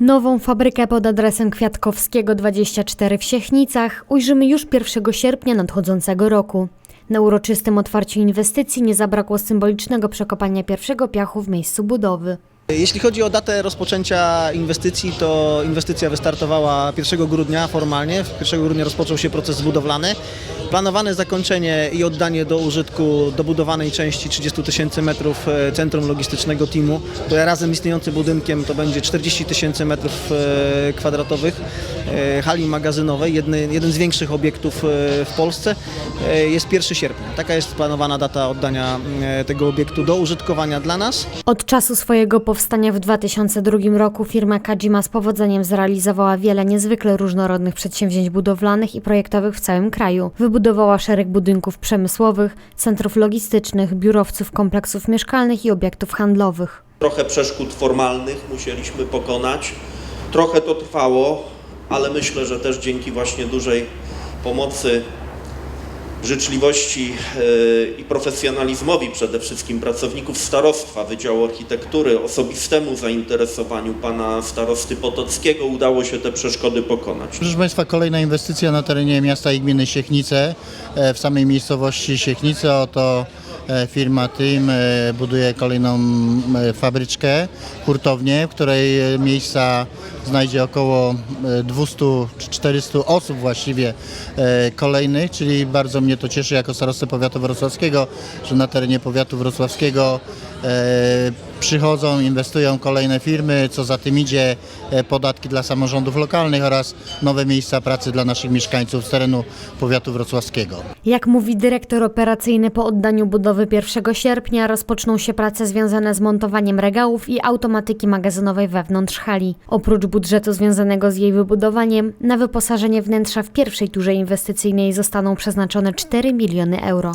Nową fabrykę pod adresem Kwiatkowskiego 24 w Siechnicach ujrzymy już 1 sierpnia nadchodzącego roku. Na uroczystym otwarciu inwestycji nie zabrakło symbolicznego przekopania pierwszego piachu w miejscu budowy. Jeśli chodzi o datę rozpoczęcia inwestycji, to inwestycja wystartowała 1 grudnia formalnie. 1 grudnia rozpoczął się proces budowlany. Planowane zakończenie i oddanie do użytku dobudowanej części 30 tysięcy metrów e, centrum logistycznego teamu, które razem z istniejącym budynkiem to będzie 40 tysięcy metrów e, kwadratowych e, hali magazynowej, jedny, jeden z większych obiektów w Polsce, jest 1 sierpnia. Taka jest planowana data oddania tego obiektu do użytkowania dla nas. Od czasu swojego powstania w 2002 roku firma Kadzima z powodzeniem zrealizowała wiele niezwykle różnorodnych przedsięwzięć budowlanych i projektowych w całym kraju. Wybudowała szereg budynków przemysłowych, centrów logistycznych, biurowców, kompleksów mieszkalnych i obiektów handlowych. Trochę przeszkód formalnych musieliśmy pokonać. Trochę to trwało, ale myślę, że też dzięki właśnie dużej pomocy, życzliwości yy, i profesjonalizmowi przede wszystkim pracowników starostwa Wydziału Architektury, osobistemu zainteresowaniu pana starosty Potockiego udało się te przeszkody pokonać. Proszę Państwa, kolejna inwestycja na terenie miasta i gminy Siechnice, e, w samej miejscowości Siechnice. Oto e, firma TIM e, buduje kolejną e, fabryczkę, hurtownię, w której e, miejsca znajdzie około e, 200 czy 400 osób właściwie e, kolejnych, czyli bardzo mnie to cieszy jako starostę powiatu wrocławskiego, że na terenie powiatu wrocławskiego e, przychodzą, inwestują kolejne firmy, co za tym idzie e, podatki dla samorządów lokalnych oraz nowe miejsca pracy dla naszych mieszkańców z terenu powiatu wrocławskiego. Jak mówi dyrektor operacyjny, po oddaniu budowy 1 sierpnia rozpoczną się prace związane z montowaniem regałów i automatyki magazynowej wewnątrz hali. Oprócz budżetu związanego z jej wybudowaniem, na wyposażenie wnętrza w pierwszej turze inwestycyjnej zostaną przeznaczone 4 miliony euro.